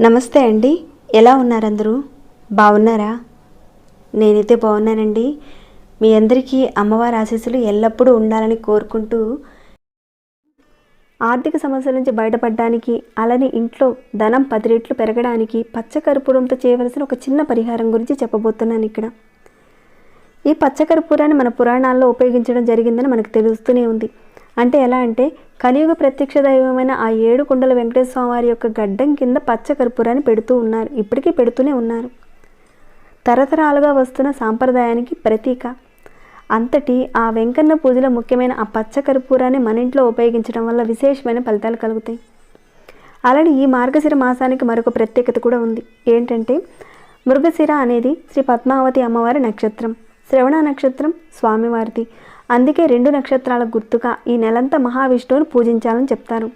నమస్తే అండి. ఎలా ఉన్నారు అందరూ బాగున్నారా? నేనైతే బాగున్నానండి. మీ అందరికీ అమ్మవారి ఆశీస్సులు ఎల్లప్పుడూ ఉండాలని కోరుకుంటూ ఆర్థిక సమస్యల నుంచి బయటపడడానికి అలానే ఇంట్లో ధనం పది రెట్లు పెరగడానికి పచ్చకర్పూరంతో చేయవలసిన ఒక చిన్న పరిహారం గురించి చెప్పబోతున్నాను ఇక్కడ. ఈ పచ్చకర్పూరాన్ని మన పురాణాల్లో ఉపయోగించడం జరిగిందని మనకు తెలుస్తూనే ఉంది. అంటే ఎలా అంటే కలియుగ ప్రత్యక్ష దైవమైన ఆ ఏడు కుండల వెంకటేశ్వర వారి యొక్క గడ్డం కింద పచ్చ కర్పూరాన్ని పెడుతూ ఉన్నారు. ఇప్పటికీ పెడుతూనే ఉన్నారు. తరతరాలుగా వస్తున్న సాంప్రదాయానికి ప్రతీక. అంతటి ఆ వెంకన్న పూజలో ముఖ్యమైన ఆ పచ్చకర్పూరాన్ని మన ఇంట్లో ఉపయోగించడం వల్ల విశేషమైన ఫలితాలు కలుగుతాయి. అలానే ఈ మార్గశిర మాసానికి మరొక ప్రత్యేకత కూడా ఉంది. ఏంటంటే మృగశిర అనేది శ్రీ పద్మావతి అమ్మవారి నక్షత్రం. శ్రవణ నక్షత్రం స్వామివారిది. అందుకే రెండు నక్షత్రాల గుర్తుగా ఈ నెలంతా మహావిష్ణువుని పూజించాలని చెప్తారు.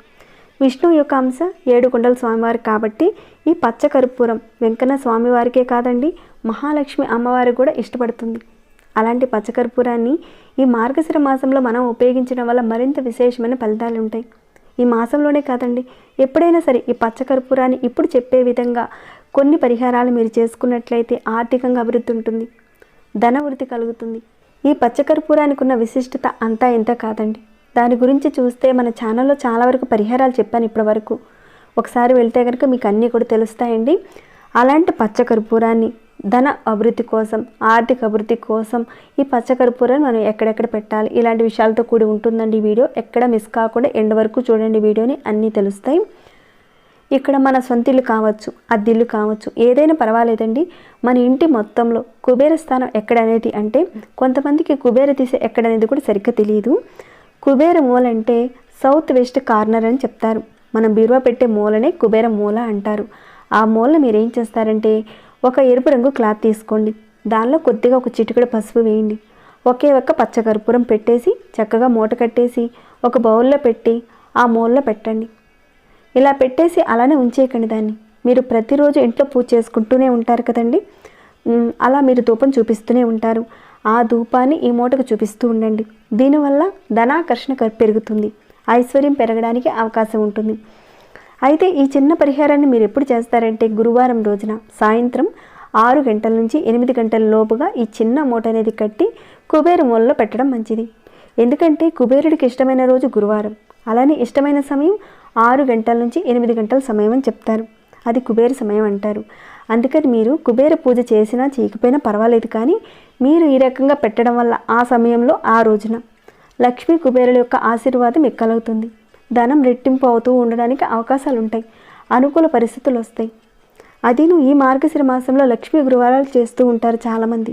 విష్ణువు యొక్క అంశ ఏడు కొండల స్వామివారి కాబట్టి ఈ పచ్చ కర్పూరం వెంకన్న స్వామివారికే కాదండి మహాలక్ష్మి అమ్మవారికి కూడా ఇష్టపడుతుంది. అలాంటి పచ్చకర్పూరాన్ని ఈ మార్గశిర మాసంలో మనం ఉపయోగించడం వల్ల మరింత విశేషమైన ఫలితాలు ఉంటాయి. ఈ మాసంలోనే కాదండి ఎప్పుడైనా సరే ఈ పచ్చకర్పూరాన్ని ఇప్పుడు చెప్పే విధంగా కొన్ని పరిహారాలు మీరు చేసుకున్నట్లయితే ఆర్థికంగా అభివృద్ధి ఉంటుంది. ధన వృద్ధి కలుగుతుంది. ఈ పచ్చకర్పూరానికి ఉన్న విశిష్టత అంతా ఇంత కాదండి. దాని గురించి చూస్తే మన ఛానల్లో చాలా వరకు పరిహారాలు చెప్పాను ఇప్పటివరకు. ఒకసారి వెళ్తే కనుక మీకు అన్నీ కూడా తెలుస్తాయండి. అలాంటి పచ్చకర్పూరాన్ని ధన అభివృద్ధి కోసం ఆర్థిక అభివృద్ధి కోసం ఈ పచ్చకర్పూరాన్ని మనం ఎక్కడెక్కడ పెట్టాలి? ఇలాంటి విషయాలతో కూడి ఉంటుందండి ఈ వీడియో. ఎక్కడ మిస్ కాకుండా ఎండ్ వరకు చూడండి వీడియోని. అన్నీ తెలుస్తాయి. ఇక్కడ మన సొంత ఇల్లు కావచ్చు అద్దిల్లు కావచ్చు ఏదైనా పర్వాలేదండి. మన ఇంటి మొత్తంలో కుబేర స్థానం ఎక్కడనేది అంటే కొంతమందికి కుబేర దిశ ఎక్కడనేది కూడా సరిగ్గా తెలియదు కుబేర మూల అంటే సౌత్ వెస్ట్ కార్నర్ అని చెప్తారు. మనం బీరువా పెట్టే మూలనే కుబేర మూల అంటారు. ఆ మూల మీరు ఏం చేస్తారంటే ఒక ఎరుపు రంగు క్లాత్ తీసుకోండి. దానిలో కొద్దిగా ఒక చిటికెడు పసుపు వేయండి. ఒకే ఒక్క పచ్చకర్పూరం పెట్టేసి చక్కగా మూట కట్టేసి ఒక బౌల్లో పెట్టి ఆ మూలలో పెట్టండి. ఇలా పెట్టేసి అలానే ఉంచేయకండి దాన్ని. మీరు ప్రతిరోజు ఇంట్లో పూజ చేసుకుంటూనే ఉంటారు కదండి. అలా మీరు ధూపం చూపిస్తూనే ఉంటారు. ఆ ధూపాన్ని ఈ మూటకు చూపిస్తూ ఉండండి. దీనివల్ల ధనాకర్షణ పెరుగుతుంది. ఐశ్వర్యం పెరగడానికి అవకాశం ఉంటుంది. అయితే ఈ చిన్న పరిహారాన్ని మీరు ఎప్పుడు చేస్తారంటే గురువారం రోజున సాయంత్రం ఆరు గంటల నుంచి ఎనిమిది గంటల లోపుగా ఈ చిన్న మూట అనేది కట్టి కుబేర మూలలో పెట్టడం మంచిది. ఎందుకంటే కుబేరుడికి ఇష్టమైన రోజు గురువారం. అలానే ఇష్టమైన సమయం ఆరు గంటల నుంచి ఎనిమిది గంటల సమయం అని చెప్తారు. అది కుబేర సమయం అంటారు. అందుకని మీరు కుబేర పూజ చేసినా చేయకపోయినా పర్వాలేదు కానీ మీరు ఈ రకంగా పెట్టడం వల్ల ఆ సమయంలో ఆ రోజున లక్ష్మీ కుబేరుల యొక్క ఆశీర్వాదం ఎక్కలవుతుంది. ధనం రెట్టింపు అవుతూ ఉండడానికి అవకాశాలు ఉంటాయి అనుకూల పరిస్థితులు వస్తాయి అదీను ఈ మార్గశిర మాసంలో లక్ష్మీ గురువారాలు చేస్తూ ఉంటారు చాలామంది.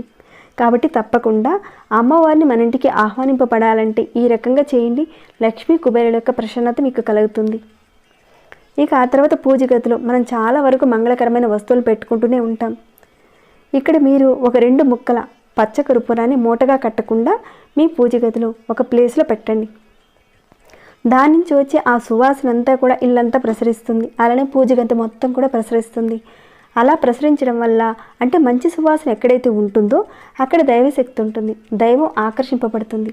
కాబట్టి తప్పకుండా అమ్మవారిని మన ఇంటికి ఆహ్వానింపబడాలంటే ఈ రకంగా చేయండి. లక్ష్మీ కుబేరుల యొక్క ప్రసన్నత మీకు కలుగుతుంది. ఇక ఆ తర్వాత పూజ గదిలో మనం చాలా వరకు మంగళకరమైన వస్తువులు పెట్టుకుంటూనే ఉంటాం. ఇక్కడ మీరు ఒక రెండు ముక్కల పచ్చ కర్పూరాన్ని మూటగా కట్టకుండా మీ పూజ గదిలో ఒక ప్లేస్లో పెట్టండి. దాని నుంచి వచ్చే ఆ సువాసన అంతా కూడా ఇల్లంతా ప్రసరిస్తుంది. అలానే పూజ గది మొత్తం కూడా ప్రసరిస్తుంది. అలా ప్రసరించడం వల్ల అంటే మంచి సువాసన ఎక్కడైతే ఉంటుందో అక్కడ దైవశక్తి ఉంటుంది. దైవం ఆకర్షింపబడుతుంది.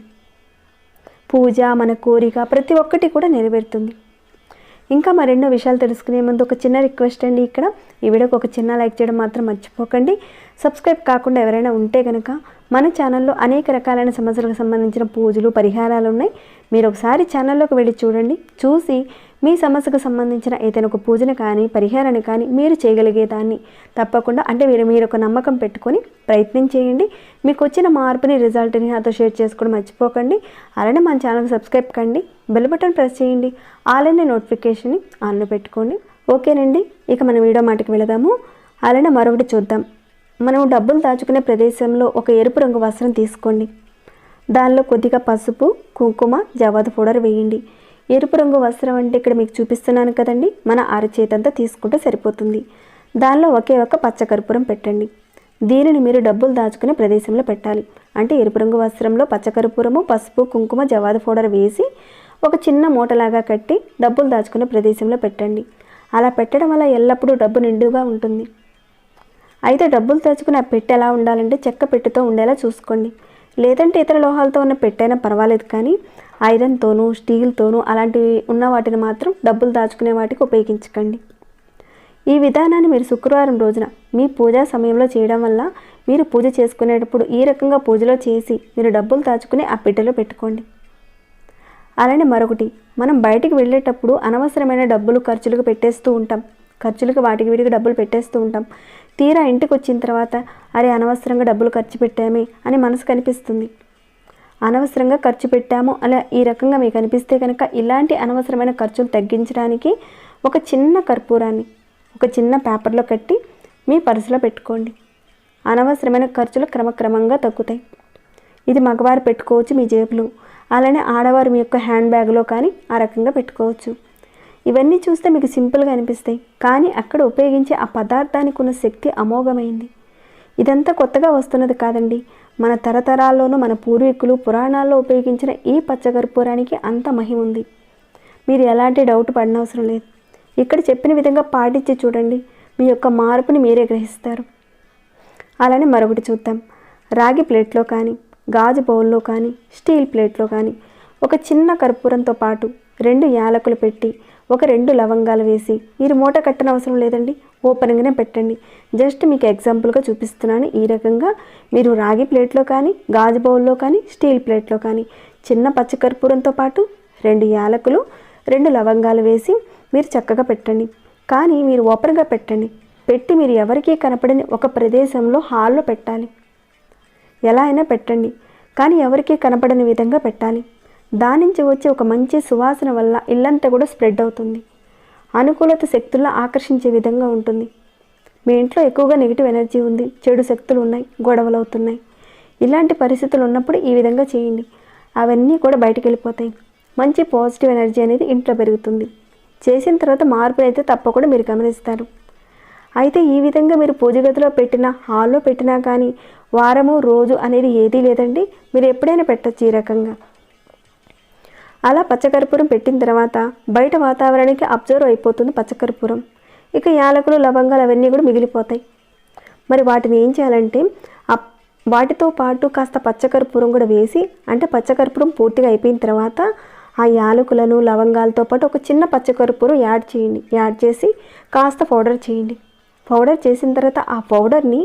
పూజ మన కోరిక ప్రతి ఒక్కటి కూడా నెరవేరుతుంది. ఇంకా మరెన్నో విషయాలు తెలుసుకునే ముందు ఒక చిన్న రిక్వెస్ట్ అండి ఇక్కడ. ఈ వీడియోకి ఒక చిన్న లైక్ చేయడం మాత్రం మర్చిపోకండి. సబ్స్క్రైబ్ కాకుండా ఎవరైనా ఉంటే కనుక మన ఛానల్లో అనేక రకాలైన సమస్యలకు సంబంధించిన పూజలు పరిహారాలు ఉన్నాయి. మీరు ఒకసారి ఛానల్లోకి వెళ్ళి చూడండి. చూసి మీ సమస్యకు సంబంధించిన ఏదైనా ఒక పూజను కానీ పరిహారాన్ని కానీ మీరు చేయగలిగే దాన్ని తప్పకుండా. అంటే మీరు మీరు ఒక నమ్మకం పెట్టుకొని ప్రయత్నం చేయండి. మీకు వచ్చిన మార్పుని రిజల్ట్ని నాతో షేర్ చేసుకోవడం మర్చిపోకండి. అలానే మన ఛానల్కి సబ్స్క్రైబ్ కండి. బెల్ బటన్ ప్రెస్ చేయండి. అలానే నోటిఫికేషన్ని ఆన్లో పెట్టుకోండి. ఓకేనండి? ఇక మనం వీడియో మాటకి వెళదాము. అలానే మరొకటి చూద్దాం. మనం డబ్బులు దాచుకునే ప్రదేశంలో ఒక ఎరుపు రంగు వస్త్రం తీసుకోండి. దానిలో కొద్దిగా పసుపు కుంకుమ జవాదు పౌడర్ వేయండి. ఎరుపు రంగు వస్త్రం అంటే ఇక్కడ మీకు చూపిస్తున్నాను కదండి. మన అరచేతంతా తీసుకుంటే సరిపోతుంది. దానిలో ఒకే ఒక పచ్చకర్పూరం పెట్టండి. దీనిని మీరు డబ్బులు దాచుకునే ప్రదేశంలో పెట్టాలి. అంటే ఎరుపు రంగు వస్త్రంలో పచ్చకర్పూరము పసుపు కుంకుమ జవాద పౌడర్ వేసి ఒక చిన్న మూటలాగా కట్టి డబ్బులు దాచుకునే ప్రదేశంలో పెట్టండి. అలా పెట్టడం వల్ల ఎల్లప్పుడూ డబ్బు నిండుగా ఉంటుంది. అయితే డబ్బులు దాచుకుని ఆ పెట్టె ఎలా ఉండాలంటే చెక్క పెట్టుతో ఉండేలా చూసుకోండి. లేదంటే ఇతర లోహాలతో ఉన్న పెట్టైనా పర్వాలేదు కానీ ఐరన్తోనూ స్టీల్తోనూ అలాంటివి ఉన్న వాటిని మాత్రం డబ్బులు దాచుకునే వాటికి ఉపయోగించకండి. ఈ విధానాన్ని మీరు శుక్రవారం రోజున మీ పూజా సమయంలో చేయడం వల్ల మీరు పూజ చేసుకునేటప్పుడు ఈ రకంగా పూజలో చేసి మీరు డబ్బులు దాచుకుని ఆ పెట్టెలో పెట్టుకోండి. అలానే మరొకటి మనం బయటికి వెళ్ళేటప్పుడు అనవసరమైన డబ్బులు ఖర్చులకు పెట్టేస్తూ ఉంటాం. ఖర్చులకు వాటికి వీటికి డబ్బులు పెట్టేస్తూ ఉంటాం. తీరా ఇంటికి వచ్చిన తర్వాత అరే అనవసరంగా డబ్బులు ఖర్చు పెట్టామే అని మనసు కనిపిస్తుంది. అనవసరంగా ఖర్చు పెట్టాము అలా ఈ రకంగా మీకు అనిపిస్తే కనుక ఇలాంటి అనవసరమైన ఖర్చులు తగ్గించడానికి ఒక చిన్న కర్పూరాన్ని ఒక చిన్న పేపర్లో కట్టి మీ పర్సులో పెట్టుకోండి. అనవసరమైన ఖర్చులు క్రమక్రమంగా తగ్గుతాయి. ఇది మగవారు పెట్టుకోవచ్చు మీ జేబులో. అలానే ఆడవారు మీ యొక్క హ్యాండ్ బ్యాగ్లో కానీ ఆ రకంగా పెట్టుకోవచ్చు. ఇవన్నీ చూస్తే మీకు సింపుల్గా అనిపిస్తాయి. కానీ అక్కడ ఉపయోగించే ఆ పదార్థానికి ఉన్న శక్తి అమోఘమైంది. ఇదంతా కొత్తగా వస్తున్నది కాదండి. మన తరతరాల్లోనూ మన పూర్వీకులు పురాణాల్లో ఉపయోగించిన ఈ పచ్చకర్పూరానికి అంత మహిమ ఉంది. మీరు ఎలాంటి డౌట్ పడనవసరం లేదు. ఇక్కడ చెప్పిన విధంగా పాటించి చూడండి. మీ యొక్క మార్పుని మీరే గ్రహిస్తారు. అలానే మరొకటి చూద్దాం. రాగి ప్లేట్లో కానీ గాజు బౌల్లో కానీ స్టీల్ ప్లేట్లో కానీ ఒక చిన్న కర్పూరంతో పాటు రెండు యాలకులు పెట్టి ఒక రెండు లవంగాలు వేసి మీరు మూట కట్టనవసరం లేదండి ఓపెన్గానే పెట్టండి. జస్ట్ మీకు ఎగ్జాంపుల్గా చూపిస్తున్నాను. ఈ రకంగా మీరు రాగి ప్లేట్లో కానీ గాజు బౌల్లో కానీ స్టీల్ ప్లేట్లో కానీ చిన్న పచ్చకర్పూరంతో పాటు రెండు యాలకులు రెండు లవంగాలు వేసి మీరు చక్కగా పెట్టండి. కానీ మీరు ఓపెన్గా పెట్టండి. పెట్టి మీరు ఎవరికీ కనపడని ఒక ప్రదేశంలో హాల్లో పెట్టాలి. ఎలా అయినా పెట్టండి. కానీ ఎవరికీ కనపడని విధంగా పెట్టాలి. దాని నుంచి వచ్చే ఒక మంచి సువాసన వల్ల ఇల్లంతా కూడా స్ప్రెడ్ అవుతుంది. అనుకూలత శక్తుల్లో ఆకర్షించే విధంగా ఉంటుంది. మీ ఇంట్లో ఎక్కువగా నెగిటివ్ ఎనర్జీ ఉంది చెడు శక్తులు ఉన్నాయి గొడవలు అవుతున్నాయి ఇలాంటి పరిస్థితులు ఉన్నప్పుడు ఈ విధంగా చేయండి. అవన్నీ కూడా బయటికి వెళ్ళిపోతాయి మంచి పాజిటివ్ ఎనర్జీ అనేది ఇంట్లో పెరుగుతుంది. చేసిన తర్వాత మార్పులు అయితే తప్పకుండా మీరు గమనిస్తారు. అయితే ఈ విధంగా మీరు పూజ గదిలో పెట్టినా హాల్లో పెట్టినా కానీ వారము రోజు అనేది ఏదీ లేదండి. మీరు ఎప్పుడైనా పెట్టచ్చు ఈ రకంగా. అలా పచ్చకర్పూరం పెట్టిన తర్వాత బయట వాతావరణానికి అబ్జర్వ్ అయిపోతుంది పచ్చకర్పూరం. ఇక యాలకులు లవంగాలు అవన్నీ కూడా మిగిలిపోతాయి. మరి వాటిని ఏం చేయాలంటే వాటితో పాటు కాస్త పచ్చకర్పూరం కూడా వేసి అంటే పచ్చకర్పూరం పూర్తిగా అయిపోయిన తర్వాత ఆ యాలకులను లవంగాలతో పాటు ఒక చిన్న పచ్చకర్పూరం యాడ్ చేయండి. యాడ్ చేసి కాస్త పౌడర్ చేయండి. పౌడర్ చేసిన తర్వాత ఆ పౌడర్ని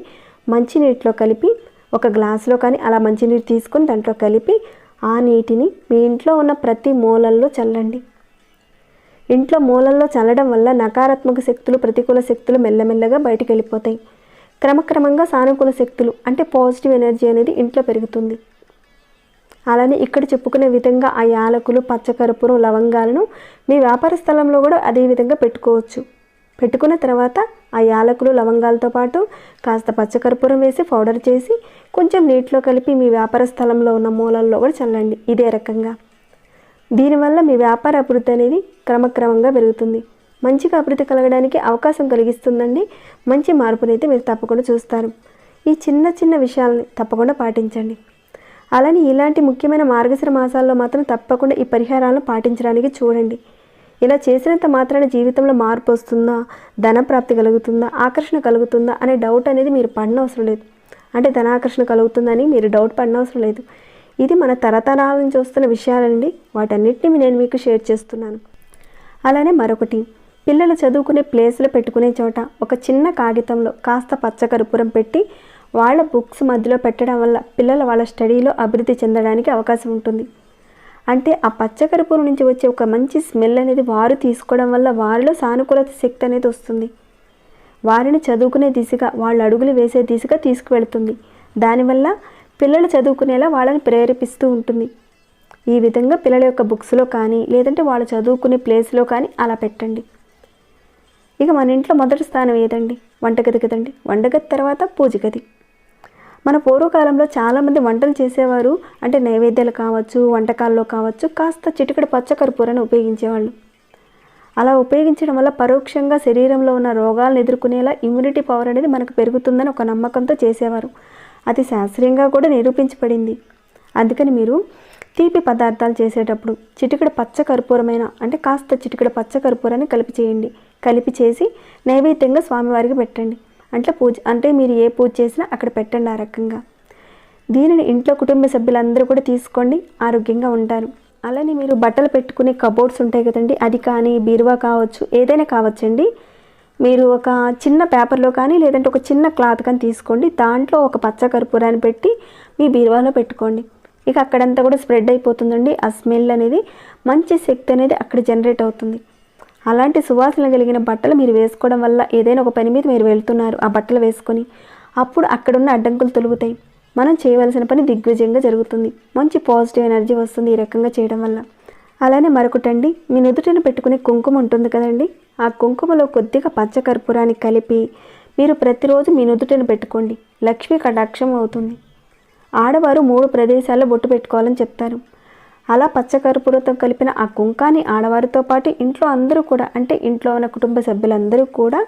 మంచినీటిలో కలిపి ఒక గ్లాసులో కానీ అలా మంచినీరు తీసుకొని దాంట్లో కలిపి ఆ నీటిని మీ ఇంట్లో ఉన్న ప్రతి మూలల్లో చల్లండి. ఇంట్లో మూలల్లో చల్లడం వల్ల నకారాత్మక శక్తులు ప్రతికూల శక్తులు మెల్లమెల్లగా బయటికి వెళ్ళిపోతాయి క్రమక్రమంగా సానుకూల శక్తులు అంటే పాజిటివ్ ఎనర్జీ అనేది ఇంట్లో పెరుగుతుంది. అలానే ఇక్కడ చెప్పుకునే విధంగా ఆ యాలకులు పచ్చకర్పూరం లవంగాలను మీ వ్యాపార స్థలంలో కూడా అదే విధంగా పెట్టుకోవచ్చు. పెట్టుకున్న తర్వాత ఆ యాలకులు లవంగాలతో పాటు కాస్త పచ్చకర్పూరం వేసి పౌడర్ చేసి కొంచెం నీటిలో కలిపి మీ వ్యాపార స్థలంలో ఉన్న మూలల్లో కూడా చల్లండి. ఇదే రకంగా. దీనివల్ల మీ వ్యాపార అభివృద్ధి అనేది క్రమక్రమంగా పెరుగుతుంది. మంచిగా అభివృద్ధి కలగడానికి అవకాశం కలిగిస్తుందండి. మంచి మార్పునైతే మీరు తప్పకుండా చూస్తారు. ఈ చిన్న చిన్న విషయాలని తప్పకుండా పాటించండి. అలానే ఇలాంటి ముఖ్యమైన మార్గశిర మాసాల్లో మాత్రం తప్పకుండా ఈ పరిహారాలను పాటించడానికి చూడండి. ఇలా చేసినంత మాత్రాన జీవితంలో మార్పు వస్తుందా? ధన ప్రాప్తి కలుగుతుందా? ఆకర్షణ కలుగుతుందా? అనే డౌట్ అనేది మీరు పడనవసరం లేదు. అంటే ధనాకర్షణ కలుగుతుందని మీరు డౌట్ పడనవసరం లేదు. ఇది మన తరతరాల నుంచి వస్తున్న విషయాలండి. వాటన్నిటిని నేను మీకు షేర్ చేస్తున్నాను. అలానే మరొకటి. పిల్లలు చదువుకునే ప్లేస్లో పెట్టుకునే చోట ఒక చిన్న కాగితంలో కాస్త పచ్చకర్పూరం పెట్టి వాళ్ళ బుక్స్ మధ్యలో పెట్టడం వల్ల పిల్లలు వాళ్ళ స్టడీలో అభివృద్ధి చెందడానికి అవకాశం ఉంటుంది. అంటే ఆ పచ్చకర్పూరం నుంచి వచ్చే ఒక మంచి స్మెల్ అనేది వారు తీసుకోవడం వల్ల వారిలో సానుకూలత శక్తి అనేది వస్తుంది. వారిని చదువుకునే దిశగా వాళ్ళ అడుగులు వేసే దిశగా తీసుకువెళ్తుంది. దానివల్ల పిల్లలు చదువుకునేలా వాళ్ళని ప్రేరేపిస్తూ ఉంటుంది. ఈ విధంగా పిల్లల యొక్క బుక్స్లో కానీ లేదంటే వాళ్ళు చదువుకునే ప్లేస్లో కానీ అలా పెట్టండి. ఇక మన ఇంట్లో మొదటి స్థానం ఏదండి? వంటగది కదండి. వంటగది తర్వాత పూజ గది. మన పూర్వకాలంలో చాలామంది వంటలు చేసేవారు. అంటే నైవేద్యాలు కావచ్చు వంటకాల్లో కావచ్చు కాస్త చిటికెడు పచ్చకర్పూరాన్ని ఉపయోగించేవాళ్ళు. అలా ఉపయోగించడం వల్ల పరోక్షంగా శరీరంలో ఉన్న రోగాలను ఎదుర్కొనేలా ఇమ్యూనిటీ పవర్ అనేది మనకు పెరుగుతుందని ఒక నమ్మకంతో చేసేవారు. అది శాస్త్రీయంగా కూడా నిరూపించబడింది. అందుకని మీరు తీపి పదార్థాలు చేసేటప్పుడు చిటికడ పచ్చ కర్పూరమైన అంటే కాస్త చిటికడ పచ్చ కర్పూరాన్ని కలిపి చేయండి కలిపి చేసి నైవేద్యంగా స్వామివారికి పెట్టండి. అంటే పూజ అంటే మీరు ఏ పూజ చేసినా అక్కడ పెట్టండి ఆ రకంగా. దీనిని ఇంట్లో కుటుంబ సభ్యులందరూ కూడా తీసుకోండి ఆరోగ్యంగా ఉంటారు. అలానే మీరు బట్టలు పెట్టుకునే కబోర్డ్స్ ఉంటాయి కదండి అది కానీ బీరువా కావచ్చు ఏదైనా కావచ్చండి. మీరు ఒక చిన్న పేపర్లో కానీ లేదంటే ఒక చిన్న క్లాత్ కానీ తీసుకోండి దాంట్లో ఒక పచ్చ కర్పూరాన్ని పెట్టి మీ బీరువాలో పెట్టుకోండి. ఇక అక్కడంతా కూడా స్ప్రెడ్ అయిపోతుందండి ఆ స్మెల్ అనేది మంచి శక్తి అనేది అక్కడ జనరేట్ అవుతుంది. అలాంటి సువాసన కలిగిన బట్టలు మీరు వేసుకోవడం వల్ల ఏదైనా ఒక పని మీద మీరు వెళ్తున్నారు ఆ బట్టలు వేసుకొని. అప్పుడు అక్కడున్న అడ్డంకులు తొలుగుతాయి. మనం చేయవలసిన పని దిగ్విజయంగా జరుగుతుంది. మంచి పాజిటివ్ ఎనర్జీ వస్తుంది ఈ రకంగా చేయడం వల్ల. అలానే మరొకటండి మీ నుదుటిని పెట్టుకునే కుంకుమ ఉంటుంది కదండి. ఆ కుంకుమలో కొద్దిగా పచ్చ కర్పూరాన్ని కలిపి మీరు ప్రతిరోజు మీ నుదుటిని పెట్టుకోండి. లక్ష్మీ కటాక్షం అవుతుంది. ఆడవారు మూడు ప్రదేశాల్లో బొట్టు పెట్టుకోవాలని చెప్తారు. అలా పచ్చకర్పూరతో కలిపిన ఆ కుంకాన్ని ఆడవారితో పాటు ఇంట్లో అందరూ కూడా అంటే ఇంట్లో ఉన్న కుటుంబ సభ్యులందరూ కూడా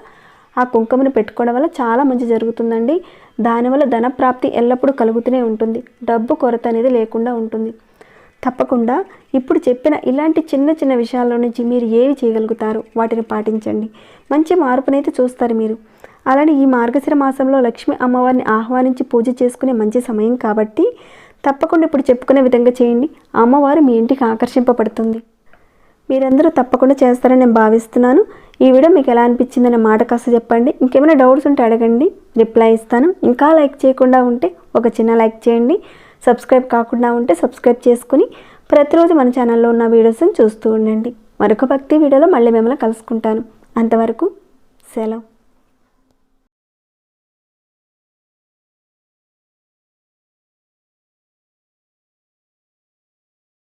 ఆ కుంకుమను పెట్టుకోవడం వల్ల చాలా మంచి జరుగుతుందండి. దానివల్ల ధనప్రాప్తి ఎల్లప్పుడూ కలుగుతూనే ఉంటుంది. డబ్బు కొరత అనేది లేకుండా ఉంటుంది. తప్పకుండా ఇప్పుడు చెప్పిన ఇలాంటి చిన్న చిన్న విషయాల్లో నుంచి మీరు ఏవి చేయగలుగుతారు వాటిని పాటించండి. మంచి మార్పునైతే చూస్తారు మీరు. అలానే ఈ మార్గశిర మాసంలో లక్ష్మి అమ్మవారిని ఆహ్వానించి పూజ చేసుకునే మంచి సమయం కాబట్టి తప్పకుండా ఇప్పుడు చెప్పుకునే విధంగా చేయండి. అమ్మవారు మీ ఇంటికి ఆకర్షింపబడుతుంది. మీరందరూ తప్పకుండా చేస్తారని నేను భావిస్తున్నాను. ఈ వీడియో మీకు ఎలా అనిపించిందనే మాట కాస్త చెప్పండి. ఇంకేమైనా డౌట్స్ ఉంటే అడగండి. రిప్లై ఇస్తాను. ఇంకా లైక్ చేయకుండా ఉంటే ఒక చిన్న లైక్ చేయండి. సబ్స్క్రైబ్ కాకుండా ఉంటే సబ్స్క్రైబ్ చేసుకుని ప్రతిరోజు మన ఛానల్లో ఉన్న వీడియోస్ని చూస్తూ ఉండండి. మరొక భక్తి వీడియోలో మళ్ళీ మిమ్మల్ని కలుసుకుంటాను. అంతవరకు సెలవు.